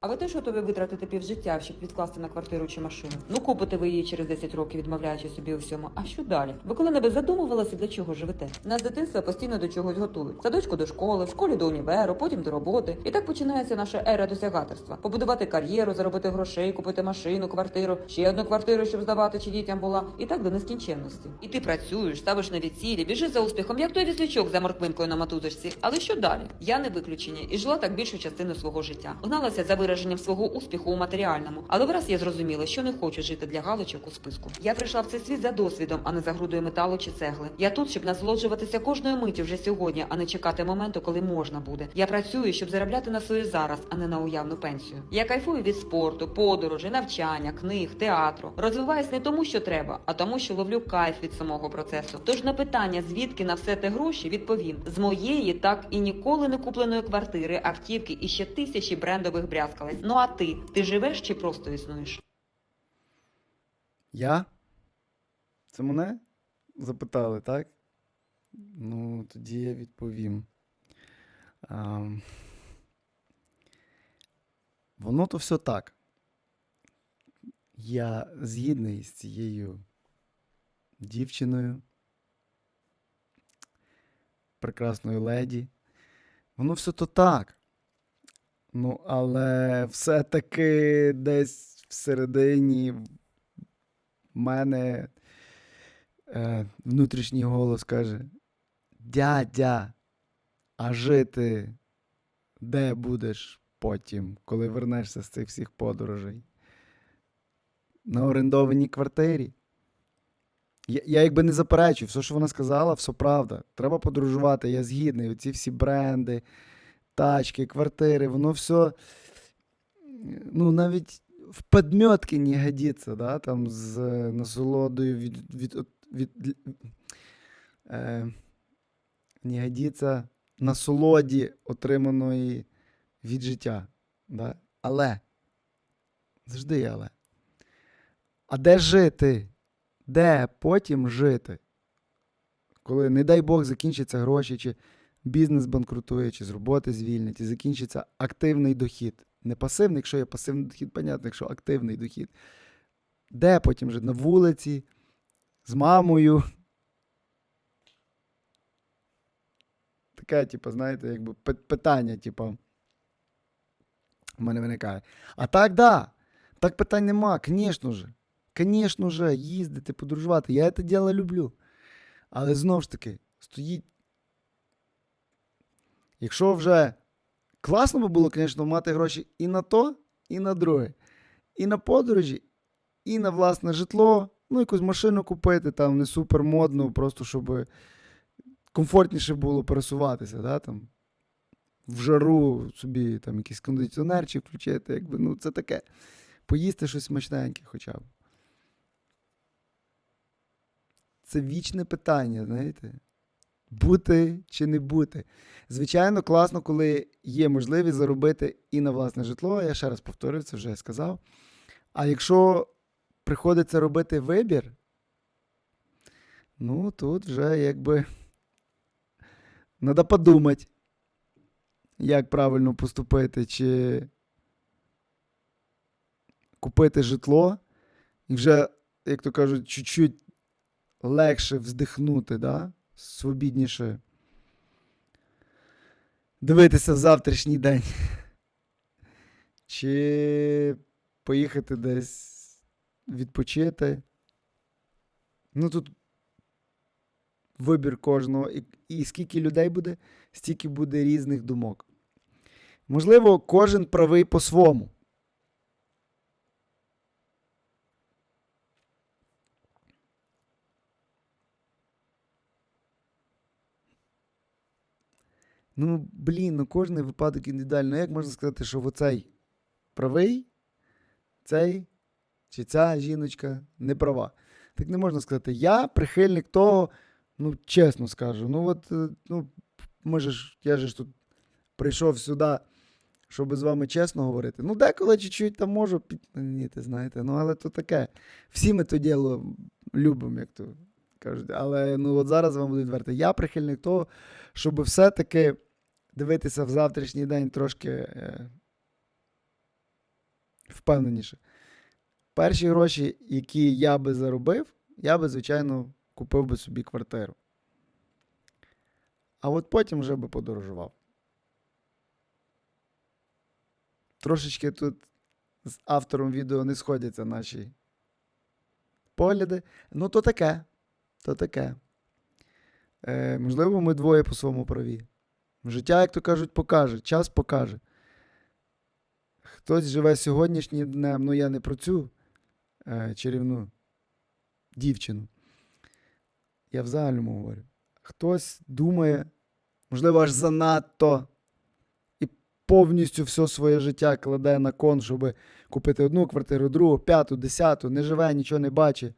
А ви теж готові витратити півжиття, щоб відкласти на квартиру чи машину? Ну купите ви її через 10 років, відмовляючи собі у всьому. А що далі? Ви коли-небудь задумувалися, для чого живете? Нас дитинства постійно до чогось готують. Садочку до школи, в школі до універу, потім до роботи. І так починається наша ера досягаторства. Побудувати кар'єру, заробити грошей, купити машину, квартиру, ще одну квартиру, щоб здавати чи дітям була. І так до нескінченності. І ти працюєш, ставиш нові цілі, біжиш за успіхом, як той віслючок за морквинкою на матузочці. Але що далі? Я не виключення і жила так більшу частину свого життя. Гналася за вираженням свого успіху у матеріальному. Але враз я зрозуміла, що не хочу жити для галочок у списку. Я прийшла в цей світ за досвідом, а не за грудою металу чи цегли. Я тут, щоб насолоджуватися кожною миттю вже сьогодні, а не чекати моменту, коли можна буде. Я працюю, щоб заробляти на своє зараз, а не на уявну пенсію. Я кайфую від спорту, подорожей, навчання, книг, театру. Розвиваюсь не тому, що треба, а тому, що ловлю кайф від самого процесу. Тож на питання, звідки на все те гроші, відповім з моєї, так і ніколи не купленої квартири, автівки і ще тисячі брендових брязкалець. Ну а ти? Ти живеш чи просто існуєш? Я? Це мене запитали, так? Ну, тоді я відповім. Ам, Воно то все так. Я згідний з цією дівчиною, прекрасною леді. Воно все то так. Ну, але все-таки десь всередині мене е, внутрішній голос каже: Дядя, а жити де будеш потім, коли вернешся з цих всіх подорожей? На орендованій квартирі. Я, я якби не заперечую, все, що вона сказала, все правда. Треба подорожувати, я згідний. Оці всі бренди, тачки, квартири, воно все. Ну, навіть в подметки не годиться, да, там з е, насолодою від, від, від, від е, не годиться насолоді, отриманої від життя. Да? Але завжди але. А де жити? Де потім жити? Коли, не дай Бог, закінчаться гроші, чи бізнес банкрутує, чи з роботи звільнять, і закінчиться активний дохід. Не пасивний, якщо є пасивний дохід, понятно, якщо активний дохід. Де потім жити? На вулиці, з мамою. Таке, типу, знаєте, якби питання, типу, в мене виникає. А так, да. Так питань нема, звісно ж. Звісно ж, їздити, подорожувати. Я це діло люблю. Але знову ж таки, стоїть. Якщо вже класно би було, звісно, мати гроші і на то, і на друге. І на подорожі, і на власне житло. Ну, якусь машину купити, там не супер модну, просто щоб комфортніше було пересуватися, да, там, в жару собі там якийсь кондиціонерчик включити, якби, ну, це таке. Поїсти щось смачненьке хоча б. Це вічне питання, знаєте. Бути чи не бути. Звичайно, класно, коли є можливість заробити і на власне житло. Я ще раз повторюю, це вже сказав. А якщо приходиться робити вибір, ну тут вже якби треба подумати, як правильно поступити, чи купити житло і вже, як то кажуть, чуть-чуть легше вздихнути, да? Свобідніше дивитися завтрашній день. Чи поїхати десь відпочити. Ну тут вибір кожного. І, і скільки людей буде, стільки буде різних думок. Можливо, кожен правий по-своєму. Ну, блін, ну кожний випадок індивідуально. Як можна сказати, що оцей правий, цей чи ця жіночка не права? Так не можна сказати. Я прихильник того, ну, чесно скажу. Ну, от, е, ну, може ж, я ж тут прийшов сюди, щоб з вами чесно говорити. Ну, деколи чуть-чуть там можу підманіти, знаєте. Ну, але то таке. Всі ми то діло любимо, як то кажуть. Але ну, от зараз вам буду відверти. Я прихильник того, щоб все-таки дивитися в завтрашній день трошки е, впевненіше. Перші гроші, які я би заробив, я би, звичайно, купив би собі квартиру. А от потім вже би подорожував. Трошечки тут з автором відео не сходяться наші погляди. Ну, то таке. То таке. Е, можливо, ми двоє по своєму праві. Життя, як то кажуть, покаже, час покаже. Хтось живе сьогоднішнім днем, ну я не про цю е, чарівну дівчину. Я в загальному говорю. Хтось думає, можливо, аж занадто і повністю все своє життя кладе на кон, щоб купити одну квартиру, другу, п'яту, десяту, не живе, нічого не бачить.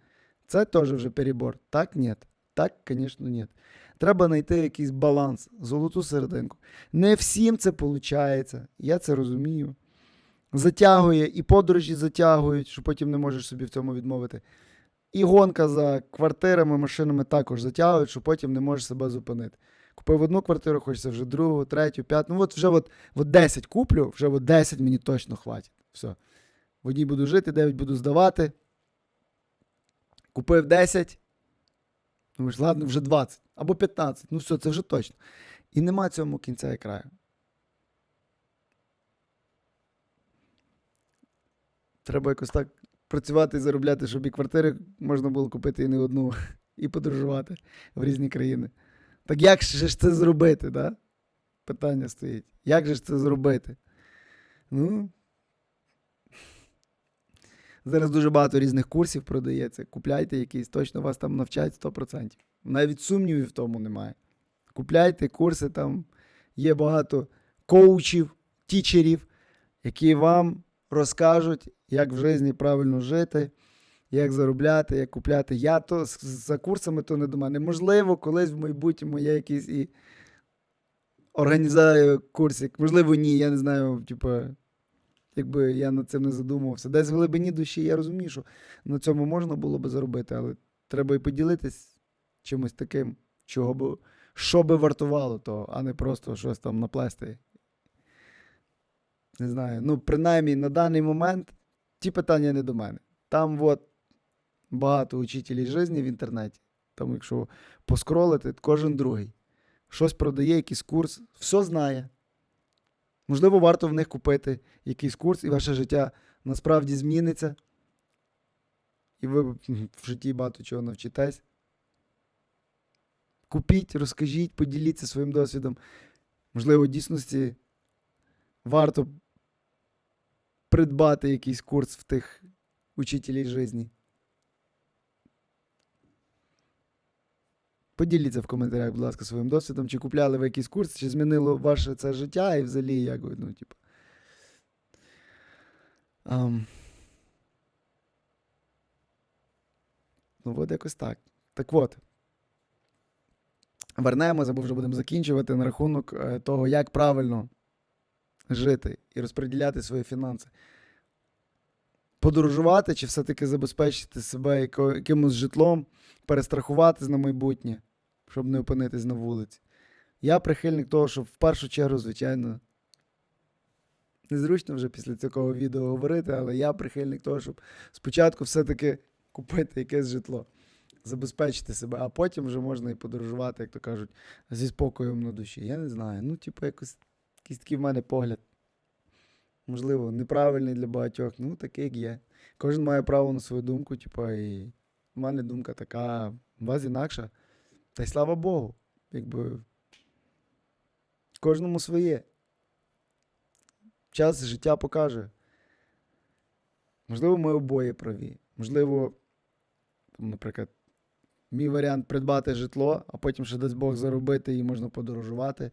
Це теж вже перебор. Так, ні. Так, звісно, ні. Треба знайти якийсь баланс, золоту серединку. Не всім це виходить, я це розумію. Затягує, і подорожі затягують, що потім не можеш собі в цьому відмовити. І гонка за квартирами, машинами також затягують, що потім не можеш себе зупинити. Купив одну квартиру, хочеться вже другу, третю, п'яту. Ну от вже от, от 10 куплю, вже от 10 мені точно хватить. Все. В одній буду жити, 9 буду здавати. Купив 10. Думаєш, ладно, вже 20 або 15. Ну все, це вже точно. І нема цьому кінця і краю. Треба якось так працювати і заробляти, щоб і квартири можна було купити і не одну, і подорожувати в різні країни. Так як же ж це зробити, да? Питання стоїть. Як же ж це зробити? Ну. Зараз дуже багато різних курсів продається. Купляйте якийсь, точно вас там навчать 100%. Навіть сумнівів в тому немає. Купляйте курси, там є багато коучів, тічерів, які вам розкажуть, як в житті правильно жити, як заробляти, як купляти. Я то за курсами то не до мене. Можливо, колись в майбутньому я якийсь і організую курсик. Можливо, ні, я не знаю, типу, якби я над цим не задумувався. Десь в глибині душі я розумію, що на цьому можна було би заробити, але треба і поділитись чимось таким, чого би, що би вартувало того, а не просто щось там наплести. Не знаю. Ну, принаймні, на даний момент ті питання не до мене. Там от багато учителів житті в інтернеті. Там, якщо поскролити, кожен другий. Щось продає, якийсь курс, все знає. Можливо, варто в них купити якийсь курс, і ваше життя насправді зміниться. І ви в житті багато чого навчитесь. Купіть, розкажіть, поділіться своїм досвідом. Можливо, в дійсності варто придбати якийсь курс в тих учителів житті. Поділіться в коментарях, будь ласка, своїм досвідом, чи купляли ви якийсь курс, чи змінило ваше це життя і взагалі як ви, ну, типу. Ам. Ну, от якось так. Так от. Вернемося, бо вже будемо закінчувати на рахунок е, того, як правильно жити і розподіляти свої фінанси. Подорожувати чи все-таки забезпечити себе якимось житлом, перестрахуватись на майбутнє, щоб не опинитись на вулиці. Я прихильник того, щоб в першу чергу, звичайно, незручно вже після цього відео говорити, але я прихильник того, щоб спочатку все-таки купити якесь житло, забезпечити себе, а потім вже можна і подорожувати, як то кажуть, зі спокоєм на душі. Я не знаю. Ну, типу, якось якийсь такий в мене погляд. Можливо, неправильний для багатьох, ну такий як є. Кожен має право на свою думку, типу, і в мене думка така, у вас інакша. Та й слава Богу. Якби кожному своє. Час життя покаже. Можливо, ми обоє праві. Можливо, там, наприклад, мій варіант придбати житло, а потім ще дасть Бог заробити і можна подорожувати.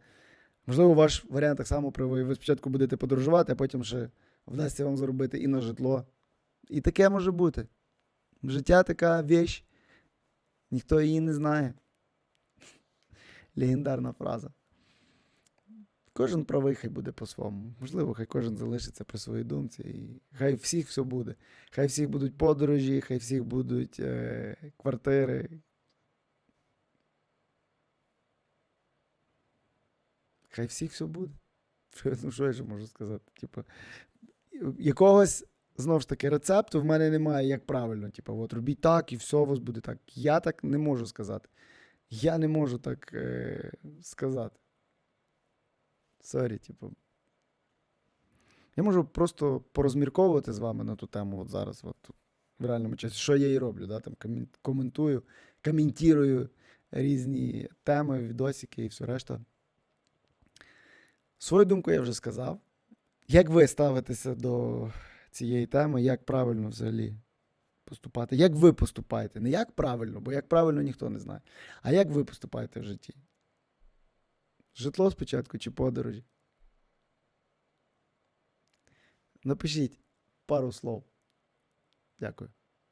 Можливо, ваш варіант так само правий. Ви спочатку будете подорожувати, а потім ще вдасться вам заробити і на житло. І таке може бути. Життя така віч, ніхто її не знає. Легендарна фраза. Кожен правий хай буде по-своєму. Можливо, хай кожен залишиться при своїй думці. І хай всіх все буде. Хай всіх будуть подорожі, хай всіх будуть е, квартири. Хай всіх все буде. Ну, що я ще можу сказати? Типу, якогось знову ж таки, рецепту в мене немає, як правильно. Типу, от робіть так і все у вас буде так. Я так не можу сказати. Я не можу так е- сказати. Сорі, типу. Я можу просто порозмірковувати з вами на ту тему от зараз, от в реальному часі, що я і роблю, да? там, коментую, коментую різні теми, відосики і все решта. Свою думку я вже сказав. Як ви ставитеся до цієї теми, як правильно взагалі поступати? Як ви поступаєте? Не як правильно, бо як правильно ніхто не знає. А як ви поступаєте в житті? Житло спочатку чи подорожі? Напишіть пару слов. Дякую.